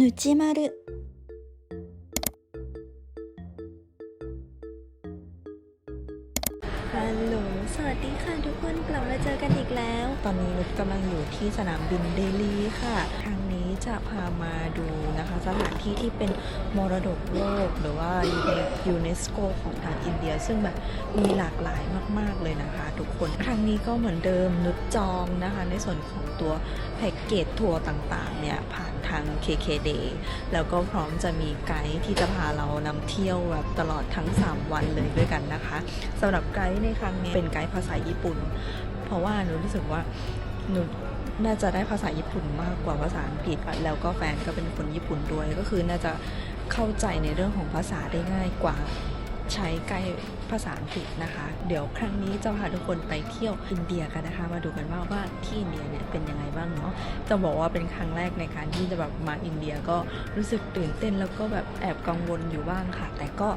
始まる ฮัลโหล สวัสดีค่ะทุกคนกลับมาเจอกันอีกแล้ว ตอนนี้นุชกำลังอยู่ที่สนามบินเดลีค่ะ ครั้งนี้ จะพามาดูนะคะสถานที่ที่เป็นมรดกโลกหรือว่ายูเนสโกของทางอินเดีย ซึ่งแบบมีหลากหลายมากๆเลยนะคะ ทุกคนครั้งนี้ก็เหมือนเดิมนุชจองนะคะ ในส่วนของตัวแพ็กเกจทัวร์ต่างๆเนี่ยผ่านทาง KKday แล้วก็พร้อมจะมีไกด์ที่จะพาเรานำเที่ยวแบบตลอดทั้ง 3 วันเลยด้วยกันนะคะสำหรับไกด์ในครั้งนี้เป็นไกด์ภาษาญี่ปุ่น เพราะว่าหนูรู้สึกว่าหนู น่าจะได้ภาษาญี่ปุ่นมากกว่าภาษาอังกฤษแล้วก็แฟนก็เป็นคนญี่ปุ่นด้วย ก็คือน่าจะเข้าใจในเรื่องของภาษาได้ง่ายกว่าใช้ใกล้ ภาษาอังกฤษนะคะ เดี๋ยวครั้งนี้จะพาทุกคนไปเที่ยวอินเดียกันนะคะ มาดูกันว่าว่าที่อินเดียเนี่ยเป็นยังไงบ้างเนาะจะบอกว่าเป็นครั้งแรกในการที่จะแบบมาอินเดียก็รู้สึกตื่นเต้นแล้วก็แบบแอบกังวลอยู่บ้างค่ะ แต่ก็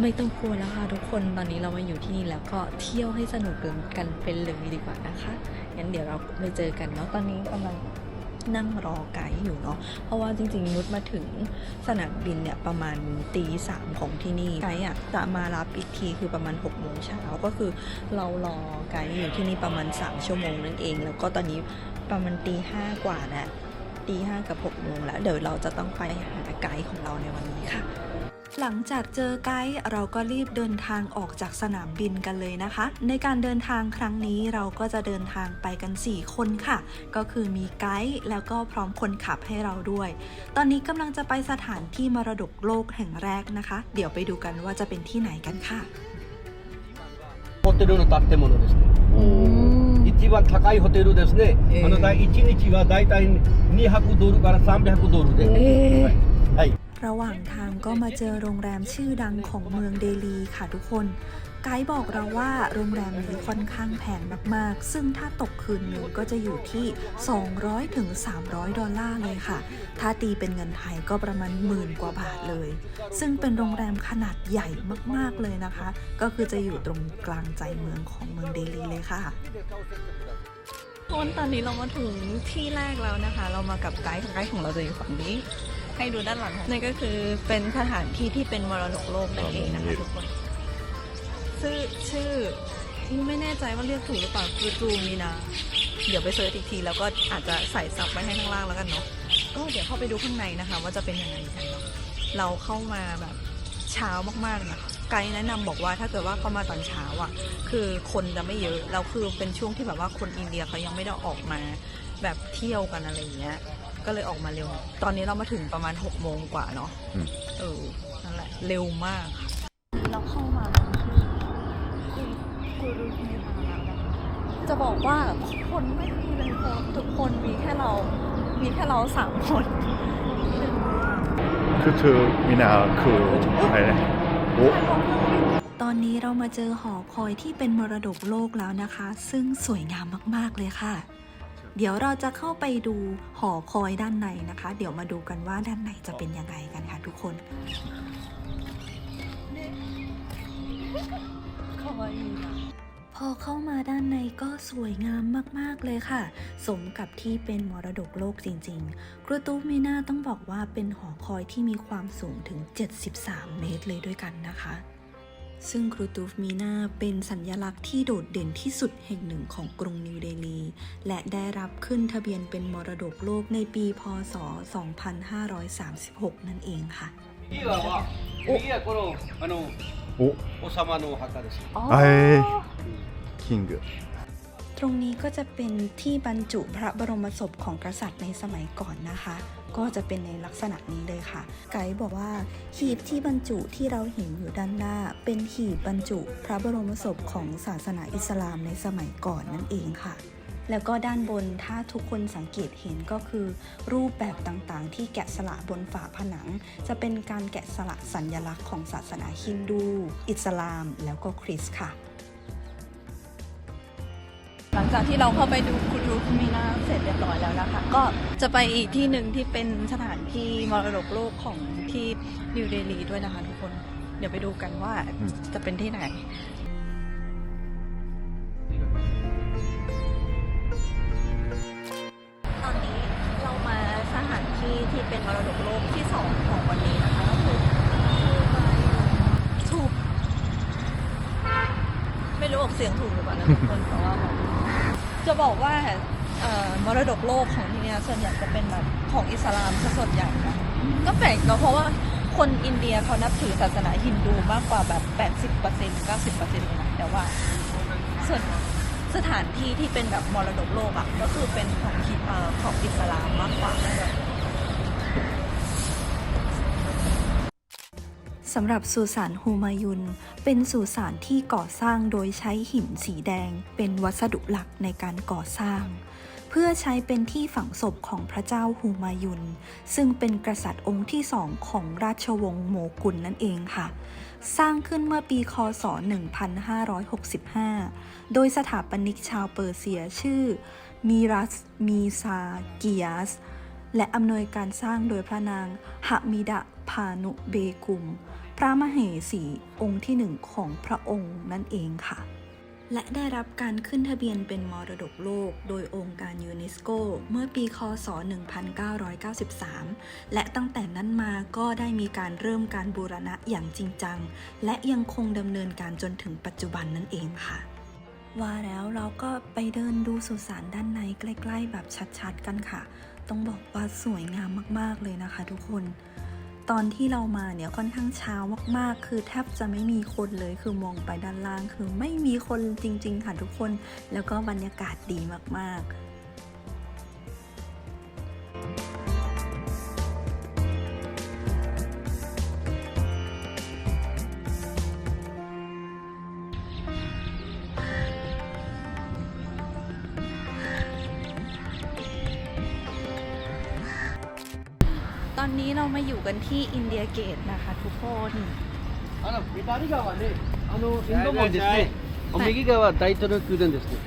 ไม่ต้องกลัวแล้วค่ะทุกคนตอนนี้เรามาอยู่ที่นี่แล้วก็เที่ยวให้สนุกกันเป็นเลยดีกว่านะคะงั้นเดี๋ยวเราไปเจอกันเนาะตอนนี้กำลัง นั่งรอไกด์อยู่เนาะ เพราะว่าจริงๆนุชมาถึงสนามบินเนี่ยประมาณตีสามของที่นี่ ไกด์อะจะมารับอีกทีคือประมาณ6กโมงเช้าก็คือเรารอไกด์อยู่ที่นี่ประมาณ 3 ชั่วโมงนั่นเอง แล้วก็ตอนนี้ประมาณตีห้ากว่าแล้วตีห้ากับ6โมงแล้ว เดี๋ยวเราจะต้องไปหาไกด์ของเราในวันนี้ค่ะ หลังจากเจอไกด์เราก็รีบเดินทางออกจากสนามบินกันเลยนะคะ ในการเดินทางครั้งนี้เราก็จะเดินทางไปกัน 4 คนค่ะ ก็คือมีไกด์แล้วก็พร้อมคนขับให้เราด้วย ตอนนี้กำลังจะไปสถานที่มรดกโลกแห่งแรกนะคะ เดี๋ยวไปดูกันว่าจะเป็นที่ไหนกันค่ะ ホテルの建物ですね。一番高いホテルですね。えーあのだ1日はだいたい200ドルから300ドルで。はいはい。 ระหว่างทางก็มาเจอโรงแรมชื่อดังของเมืองเดลีค่ะทุกคน ไกด์บอกเราว่าโรงแรมนี้ค่อนข้างแพงมากๆ ซึ่งถ้าตกคืนหนึ่งก็จะอยู่ที่200ถึง300 ดอลลาร์เลยค่ะ ถ้าตีเป็นเงินไทยก็ประมาณหมื่นกว่าบาทเลย ซึ่งเป็นโรงแรมขนาดใหญ่มากๆเลยนะคะ ก็คือจะอยู่ตรงกลางใจเมืองของเมืองเดลีเลยค่ะคนตอนนี้เรามาถึงที่แรกแล้วนะคะ เรามากับไกด์ไกด์ของเราจะอยู่ฝั่งนี้ ให้ดูด้านหลังนั่นก็คือเป็นสถานที่ที่เป็นมรดกโลกนั่นเองนะคะทุกคนชื่อชื่อไม่แน่ใจว่าเรียกถูกหรือเปล่าคือจูมีนา เดี๋ยวไปเซิร์ชอีกที แล้วก็อาจจะใส่ซับไว้ให้ข้างล่างแล้วกันเนาะก็เดี๋ยวเข้าไปดูข้างในนะคะ ว่าจะเป็นยังไงกันเนาะเราเข้ามาแบบเช้ามากๆนะคะไกด์แนะนำบอกว่าถ้าเกิดว่าเข้ามาตอนเช้าอะ คือคนจะไม่เยอะแล้วคือเป็นช่วงที่แบบว่าคนอินเดียเขายังไม่ได้ออกมา แบบเที่ยวกันอะไรอย่างเงี้ย ก็เลยออกมาเร็ว ตอนนี้เรามาถึงประมาณ6กโมงกว่าเนาะอืมเออนั่นแหละเร็วมากค่ะเราเข้ามาคือกูรูมีมาแล้วนะคะจะบอกว่าคนไม่มีเลยค่ะทุกคนมีแค่เรา มีแค่เราสามคนคือเธอมีนาคืออะไรนะโอ้ตอนนี้เรามาเจอหอคอยที่เป็นมรดกโลกแล้วนะคะ ซึ่งสวยงามมาก ๆ เลยค่ะ เดี๋ยวเราจะเข้าไปดูหอคอยด้านในนะคะ เดี๋ยวมาดูกันว่าด้านในจะเป็นยังไงกันค่ะทุกคนพอเข้ามาด้านในก็สวยงามมาก ๆ เลยค่ะ สมกับที่เป็นมรดกโลกจริงๆกรูตูมีนาต้องบอกว่าเป็นหอคอยที่มีความสูงถึง 73 เมตรเลยด้วยกันนะคะ ซึ่งครูตูฟมีนาเป็นสัญลักษณ์ที่โดดเด่นที่สุดแห่งหนึ่งของกรุงนิวเดลี และได้รับขึ้นทะเบียนเป็นมรดกโลกในปีพศ 2536 นั่นเองค่ะ 次はは次はこのあのお王様のお墓です。あえキング ตรงนี้ก็จะเป็นที่บรรจุพระบรมศพของกษัตริย์ในสมัยก่อนนะคะ ก็จะเป็นในลักษณะนี้เลยค่ะ ไกด์บอกว่าหีบที่บรรจุที่เราเห็นอยู่ด้านหน้า เป็นหีบบรรจุพระบรมศพของศาสนาอิสลามในสมัยก่อนนั่นเองค่ะแล้วก็ด้านบนถ้าทุกคนสังเกตเห็นก็คือ รูปแบบต่างๆ ที่แกะสลักบนฝาผนัง จะเป็นการแกะสลักสัญญลักษณ์ของศาสนาฮินดู อิสลามแล้วก็คริสต์ค่ะ หลังจากที่เราเข้าไปดูคุรูคุมินาเสร็จเรียบร้อยแล้วนะคะ ก็จะไปอีกที่หนึ่งที่เป็นสถานที่มรดกโลกของที่นิวเดลีด้วยนะคะทุกคน เดี๋ยวไปดูกันว่าจะเป็นที่ไหนตอนนี้เรามาสถานที่ที่ที่เป็นมรดกโลกที่สองของวันนี้นะคะก็คือถูก ไม่รู้ออกเสียงถูกหรือเปล่านะทุกคนแต่ว่าแบบ จะบอกว่ามรดกโลกของที่นี่ส่วนใหญ่จะเป็นแบบของอิสลามซะส่วนใหญ่นะก็แปลกเนาะเพราะว่าคนอินเดียเขานับถือศาสนาฮินดูมากกว่าแบบ 80% 90%เลยนะแต่ว่าส่วนสถานที่ที่เป็นแบบมรดกโลกอะก็คือเป็นของอ,อ,ของอิสลามมากกว่า สำหรับสุสานฮูมายุน เป็นสุสานที่ก่อสร้างโดยใช้หินสีแดง เป็นวัสดุหลักในการก่อสร้าง เพื่อใช้เป็นที่ฝังศพของพระเจ้าฮูมายุน ซึ่งเป็นกษัตริย์องค์ที่สองของราชวงศ์โมกุลนั่นเองค่ะ สร้างขึ้นเมื่อปีคศ 1565 โดยสถาปนิกชาวเปอร์เซียชื่อมิรัสมีซากิยัสและอำนวยการสร้างโดยพระนางหมิดะ พานุเบกุม พระมเหสีองค์ที่หนึ่งของพระองค์นั่นเองค่ะ และได้รับการขึ้นทะเบียนเป็นมรดกโลก โดยองค์การยูเนสโก เมื่อปีคศ 1993 และตั้งแต่นั้นมาก็ได้มีการเริ่มการบูรณะอย่างจริงจัง และยังคงดำเนินการจนถึงปัจจุบันนั่นเองค่ะว่าแล้วเราก็ไปเดินดูสุสานด้านในใกล้ ๆ แบบชัด ๆ กันค่ะ ต้องบอกว่าสวยงามมาก ๆ เลยนะคะทุกคน ตอนที่เรามาเนี่ยค่อนข้างเช้ามากๆ คือแทบจะไม่มีคนเลยคือมองไปด้านล่างคือไม่มีคนจริง ๆ ค่ะทุกคน แล้วก็บรรยากาศดีมากๆ ที่อินเดียเกตนะคะทุกคน あの左側ね、あのインド門ですね。右側大統領宮殿ですね。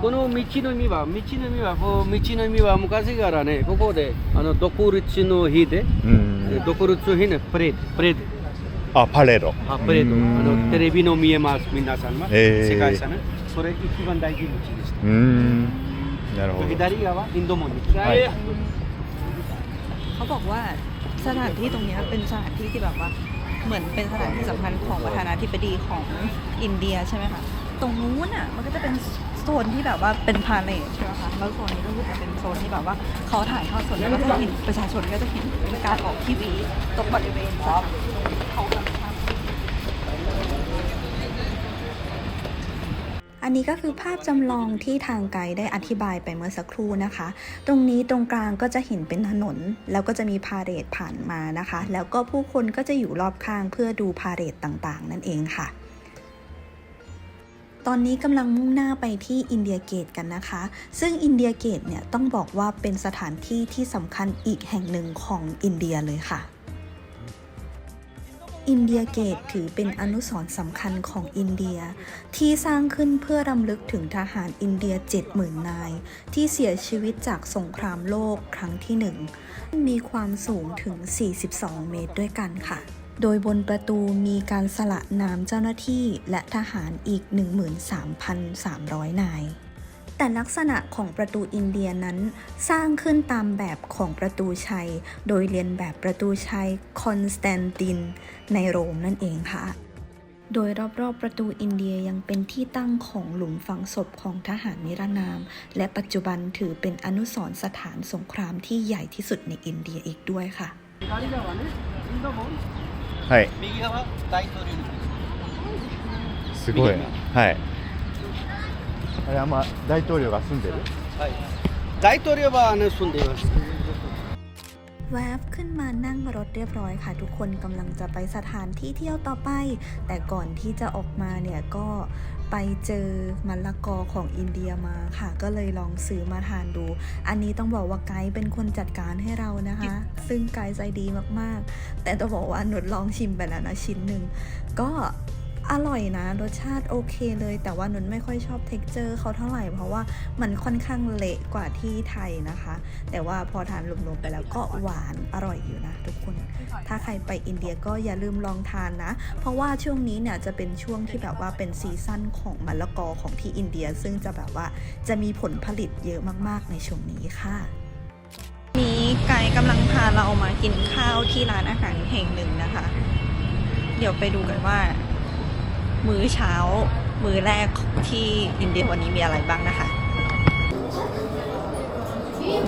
この道の意味は、道の意味は、こう道の意味は昔からね、ここであの独立の日で、うん独立の日ね、プレード、プレード、あパレードあプレード、うんあのテレビの見えます、皆さんは、えー世界遺産ね。これ一番大事な地です。うーんなるほど左側、インド門です。はい เขาบอกว่า สถานที่ตรงนี้เป็นสถานที่ที่แบบว่าเหมือนเป็นสถานที่สำคัญของประธานาธิบดีของอินเดียใช่ไหมคะตรงนู้นอะมันก็จะเป็นโซนที่แบบว่าเป็นพาเลทใช่ไหมคะแล้วโซนนี้ก็คือจะเป็นโซนที่แบบว่าเขาถ่ายทอดสดแล้วก็จะเห็นประชาชนก็จะเห็นการออกทีวีตรงบริเวณสถานเขากำลังทำ อันนี้ก็คือภาพจำลองที่ทางไกด์ได้อธิบายไปเมื่อสักครู่นะคะ ตรงนี้ตรงกลางก็จะเห็นเป็นถนน แล้วก็จะมีพาเรดผ่านมานะคะ แล้วก็ผู้คนก็จะอยู่รอบข้างเพื่อดูพาเรดต่างๆ นั่นเองค่ะตอนนี้กำลังมุ่งหน้าไปที่อินเดียเกตกันนะคะ ซึ่งอินเดียเกตเนี่ยต้องบอกว่าเป็นสถานที่ที่สำคัญอีกแห่งหนึ่งของอินเดียเลยค่ะ อินเดียเกตถือเป็นอนุสรณ์สำคัญของอินเดีย ที่สร้างขึ้นเพื่อรำลึกถึงทหารอินเดีย 70,000 นาย ที่เสียชีวิตจากสงครามโลกครั้งที่หนึ่งมีความสูงถึง 42 เมตรด้วยกันค่ะ โดยบนประตูมีการสละนามเจ้าหน้าที่และทหารอีก 13,300 นาย แต่ลักษณะของประตูอินเดียนั้นสร้างขึ้นตามแบบของประตูชัย โดยเรียนแบบประตูชัยคอนสแตนตินในโรมนั่นเองค่ะ โดยรอบๆประตูอินเดียยังเป็นที่ตั้งของหลุมฝังศพของทหารนิรนาม และปัจจุบันถือเป็นอนุสรณ์สถานสงครามที่ใหญ่ที่สุดในอินเดียอีกด้วยค่ะ 左側ね、インド門、はい右側大統領の日です。すごいなはい あれあんま大統領が住んでるはい。大統領はあの住んでいます。 แวบขึ้นมานั่งรถเรียบร้อยค่ะ ทุกคนกำลังจะไปสถานที่เที่ยวต่อไป แต่ก่อนที่จะออกมาเนี่ยก็ไปเจอมะละกอของอินเดียมาค่ะ ก็เลยลองซื้อมาทานดู อันนี้ต้องบอกว่าไกด์เป็นคนจัดการให้เรานะคะ ซึ่งไกด์ใจดีมากๆ แต่ต้องบอกว่าหนุดลองชิมไปแล้วนะชิ้นหนึ่งก็ อร่อยนะ รสชาติโอเคเลย แต่ว่าหนุนไม่ค่อยชอบเท็กเจอร์เขาเท่าไหร่ เพราะว่ามันค่อนข้างเละกว่าที่ไทยนะคะ แต่ว่าพอทานรวมๆไปแล้วก็หวานอร่อยอยู่นะทุกคน ถ้าใครไปอินเดียก็อย่าลืมลองทานนะ เพราะว่าช่วงนี้เนี่ยจะเป็นช่วงที่แบบว่าเป็นซีซั่นของมะละกอของที่อินเดีย ซึ่งจะแบบว่าจะมีผลผลิตเยอะมากๆในช่วงนี้ค่ะนี้ไกด์กำลังพาเรามากินข้าวที่ร้านอาหารแห่งหนึ่งนะคะ เดี๋ยวไปดูกันว่า มื้อเช้า มื้อแรกที่อินเดียวันนี้มีอะไรบ้างนะคะ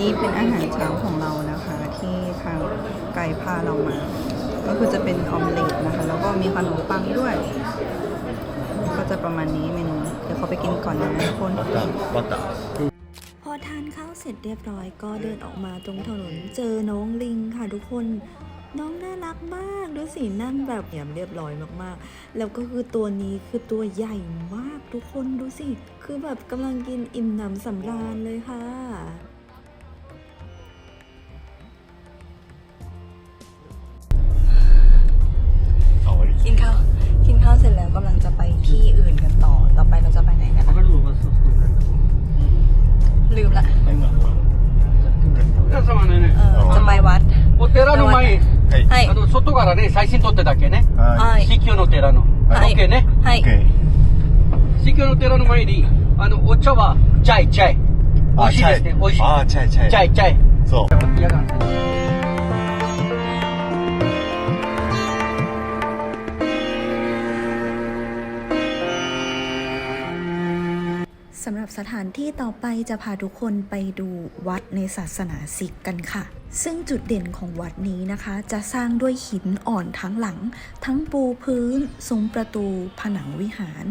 นี่เป็นอาหารเช้าของเรานะคะ ที่ทางไกด์พาเรามา ก็คือจะเป็นออมเล็ตนะคะ แล้วก็มีขนมปังด้วย ก็จะประมาณนี้เมนูเดี๋ยวเขาไปกินก่อนนะทุกคนพอทานข้าวเสร็จเรียบร้อยก็เดินออกมาตรงถนนเจอน้องลิงค่ะทุกคน น้องน่ารักมากดูสินั่งแบบเหียมเรียบร้อยมากๆ แล้วก็คือตัวนี้คือตัวใหญ่มากทุกคนดูสิ คือแบบกำลังกินอิ่มหนำสำราญเลยค่ะ ห้い。の寺の前にあのお茶はチャイチャイ。美味しいですね。美味しい。あチャイチャイ。チャイチャイ。そう สถานที่ต่อไปจะพาทุกคนไปดูวัดในศาสนาซิกกันค่ะ ซึ่งจุดเด่นของวัดนี้นะคะ จะสร้างด้วยหินอ่อนทั้งหลัง ทั้งปูพื้น ซุ้มประตู ผนังวิหาร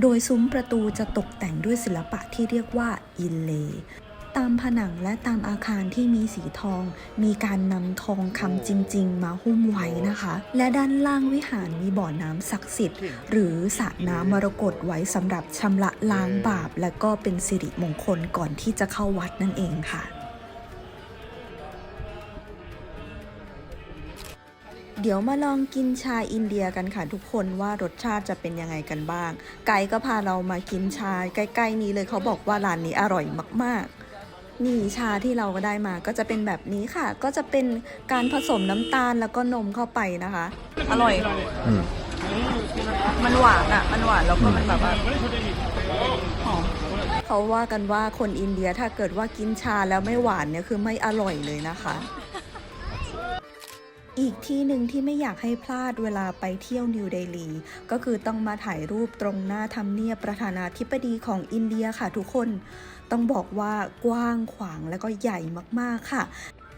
โดยซุ้มประตูจะตกแต่งด้วยศิลปะที่เรียกว่าอินเล ตามผนังและตามอาคารที่มีสีทอง มีการนำทองคำจริง ๆ มาหุ้มไว้นะคะ และด้านล่างวิหารมีบ่อน้ำศักดิ์สิทธิ์ หรือสระน้ำมรกตไว้สำหรับชำระล้างบาป และก็เป็นสิริมงคลก่อนที่จะเข้าวัดนั่นเองค่ะเดี๋ยวมาลองกินชาอินเดียกันค่ะทุกคนว่ารสชาติจะเป็นยังไงกันบ้าง ไกด์ก็พาเรามากินชาใกล้ ๆ นี้เลยเขาบอกว่าร้านนี้อร่อยมาก ๆ นี่ชาที่เราก็ได้มาก็จะเป็นแบบนี้ค่ะ ก็จะเป็นการผสมน้ำตาลแล้วก็นมเข้าไปนะคะ อร่อยうんมันหวานอะมันหวานแล้วก็มันแบบว่าหอมเขาว่ากันว่าคนอินเดียถ้าเกิดว่ากินชาแล้วไม่หวานเนี่ยคือไม่อร่อยเลยนะคะ อีกที่หนึ่งที่ไม่อยากให้พลาดเวลาไปเที่ยวนิวเดลี ก็คือต้องมาถ่ายรูปตรงหน้าทำเนียบประธานาธิบดีของอินเดียค่ะทุกคน ต้องบอกว่ากว้างขวางและก็ใหญ่มากๆค่ะ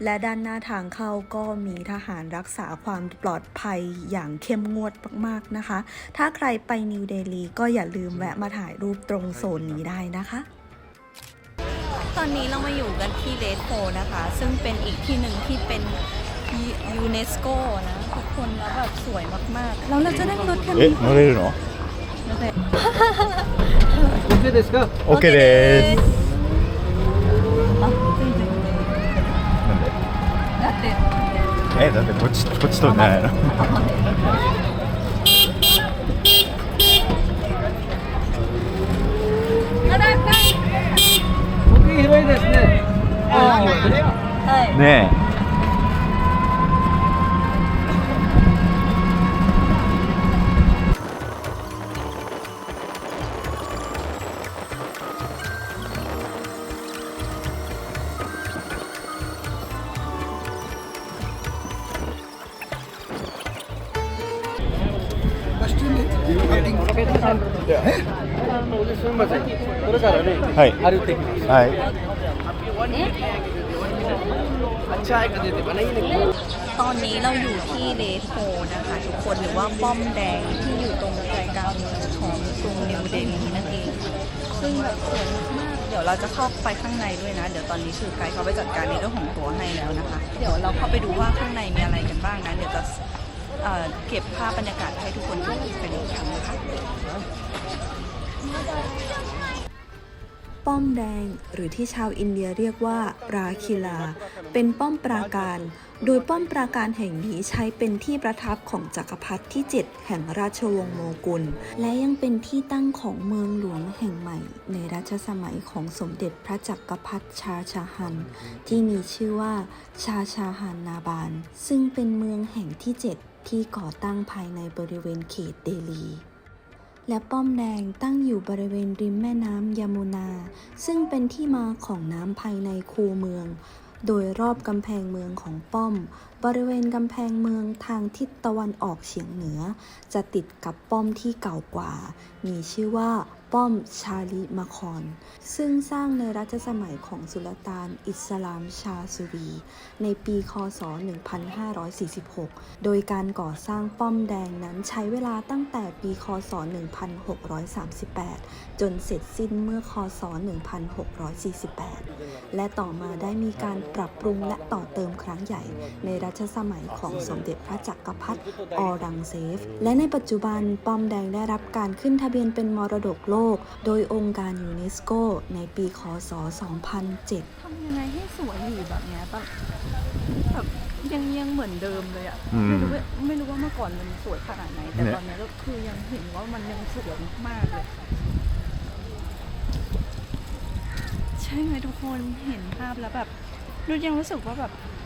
และด้านหน้าทางเข้าก็มีทหารรักษาความปลอดภัยอย่างเข้มงวดมากๆนะคะ ถ้าใครไปนิวเดลีก็อย่าลืมแวะมาถ่ายรูปตรงโซนนี้ได้นะคะ ตอนนี้เรามาอยู่กันที่เลสโ o นะคะ ซึ่งเป็นอีกที่หนึ่งที่เป็นยูเนสโกนะทุกคนแล้วแบบสวยมากๆ แล้วเราจะนั่งรถคัน え นี้ 乗れるの OK ですか OK です えだってこっちこっちとんじゃないの？大きい広いですね。はい。ねすはい。歩いて。はい。ตอนนี้เราอยู่ที่เลโทนะคะทุกคนหรือว่าป้อมแดงที่อยู่ตรงใจกลางเมืองของกรุงนิวเดลีนั่นเองซึ่งแบบสวยมากเดี๋ยวเราจะเข้าไปข้างในด้วยนะ เดี๋ยวตอนนี้ชื่อไกด์เขาไปจัดการในเรื่องของตัวให้แล้วนะคะ เดี๋ยวเราเข้าไปดูว่าข้างในมีอะไรกันบ้างนะ เดี๋ยวจะเก็บภาพบรรยากาศให้ทุกคนดูเป็นครั้งนะคะ ป้อมแดงหรือที่ชาวอินเดียเรียกว่าราคิลา เป็นป้อมปราการ โดยป้อมปราการแห่งนี้ใช้เป็นที่ประทับของจักรพรรดิที่ 7 แห่งราชวงศ์โมกุล และยังเป็นที่ตั้งของเมืองหลวงแห่งใหม่ ในรัชสมัยของสมเด็จพระจักรพรรดิชาชาฮัน ที่มีชื่อว่าชาชาฮันนาบาน ซึ่งเป็นเมืองแห่งที่ 7 ที่ก่อตั้งภายในบริเวณเขตเดลี และป้อมแดงตั้งอยู่บริเวณริมแม่น้ำยามุนา ซึ่งเป็นที่มาของน้ำภายในคูเมือง โดยรอบกำแพงเมืองของป้อมบริเวณกำแพงเมืองทางทิศตะวันออกเฉียงเหนือ จะติดกับป้อมที่เก่ากว่า มีชื่อว่าป้อมชาลิมาคอน ซึ่งสร้างในรัชสมัยของสุลต่านอิสลามชาสุรี ในปีคศ 1546 โดยการก่อสร้างป้อมแดงนั้นใช้เวลาตั้งแต่ปีคศ 1638 จนเสร็จสิ้นเมื่อคศ 1648 และต่อมาได้มีการปรับปรุงและต่อเติมครั้งใหญ่ในรัชสมัยของสมเด็จพระจักรพรรดิออรังเซฟ และในปัจจุบันป้อมแดงได้รับการขึ้นทะเบียนเป็นมรดกโลก โดยองค์การยูเนสโก ในปีคศ 2007 ทำยังไงให้สวยอยู่แบบเนี้ยแบบแบบยังยังเหมือนเดิมเลยอะอืม ไม่รู้ว่าไม่รู้ว่าเมื่อก่อนมันสวยขนาดไหน แต่เนี่ยตอนเนี้ยก็คือยังเห็นว่ามันยังสวยมากๆเลยใช่ไหมทุกคนเห็นภาพแล้วแบบนุชยังรู้สึกว่าแบบอ๋อ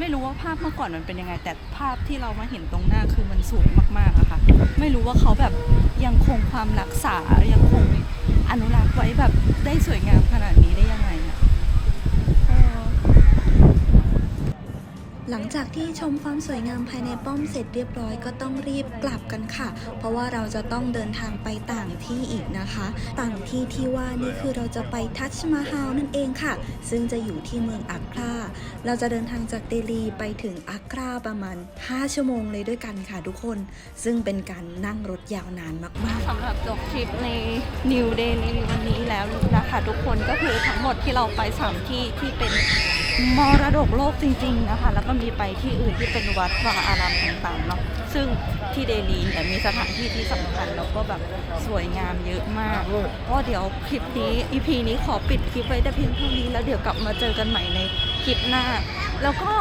ไม่รู้ว่าภาพเมื่อก่อนมันเป็นยังไง แต่ภาพที่เรามาเห็นตรงหน้าคือมันสวยมากๆอะค่ะ ไม่รู้ว่าเขาแบบยังคงความรักษายังคงอนุรักษ์ไว้แบบได้สวยงามขนาดนี้ได้ยังไงอะเออ หลังจากที่ชมความสวยงามภายในป้อมเสร็จเรียบร้อยก็ต้องรีบกลับกันค่ะ เพราะว่าเราจะต้องเดินทางไปต่างที่อีกนะคะ ต่างที่ที่ว่านี่คือเราจะไปทัชมาฮาลนั่นเองค่ะ ซึ่งจะอยู่ที่เมืองอักราเราจะเดินทางจากเดลีไปถึงอักราประมาณ 5 ชั่วโมงเลยด้วยกันค่ะทุกคน ซึ่งเป็นการนั่งรถยาวนานมากๆสำหรับจบทริปใน New Delhi วันนี้แล้วนะคะทุกคนก็คือทั้งหมดที่เราไปสามที่ที่เป็น มรดกโลกจริง ๆนะคะ แล้วก็มีไปที่อื่นที่เป็นวัดวาอารามต่างๆเนาะซึ่งที่เดลีเนี่ยมีสถานที่ที่สำคัญแล้วก็แบบสวยงามเยอะมากก็เดี๋ยวคลิปนี้ EP นี้ขอปิดคลิปไว้แต่เพียงเท่านี้แล้วเดี๋ยวกลับมาเจอกันใหม่ในคลิปหน้า แล้วก็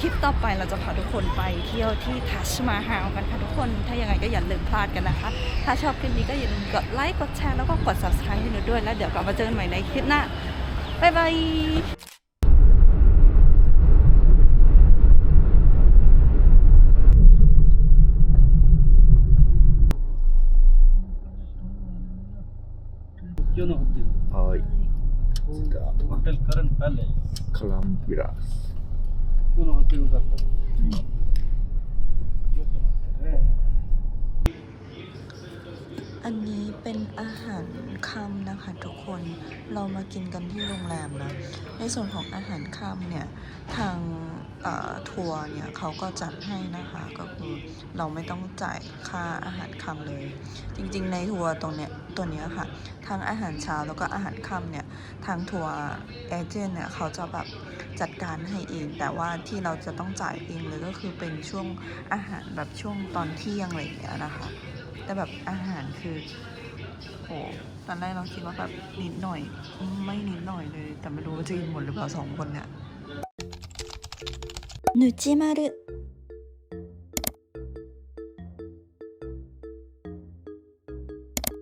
คลิปต่อไปเราจะพาทุกคนไปเที่ยวที่ทัชมาฮาลกันค่ะทุกคน ถ้ายังไงก็อย่าลืมพลาดกันนะคะ ถ้าชอบคลิปนี้ก็อย่าลืมกดไลค์ กดแชร์ แล้วก็กด subscribe ให้หนูด้วย แล้วเดี๋ยวกลับมาเจอกันใหม่ในคลิปหน้า บ๊ายบาย fabulous. อันนี้เป็นอาหารค่ำนะคะทุกคนเรามากินกันที่โรงแรมนะในส่วนของอาหารค่ำเนี่ยทางทัวร์เนี่ยเขาก็จัดให้นะคะก็คือเราไม่ต้องจ่ายค่าอาหารค่ำเลย จริงๆในทัวร์ตรงเนี้ย ตัวเนี้ยค่ะ ทั้งอาหารเช้าแล้วก็อาหารค่ำเนี่ย ทางทัวร์เอเจนต์เนี่ยเขาจะแบบจัดการให้เอง แต่ว่าที่เราจะต้องจ่ายเองเลยก็คือเป็นช่วงอาหารแบบช่วงตอนเที่ยงอะไรอย่างเงี้ยนะคะ แต่แบบอาหารคือโหตอนแรกเราคิดว่าแบบนิดหน่อย ไม่นิดหน่อยเลย แต่ไม่รู้ว่าจะกินหมดหรือเปล่าสองคนเนี่ย ぬちまる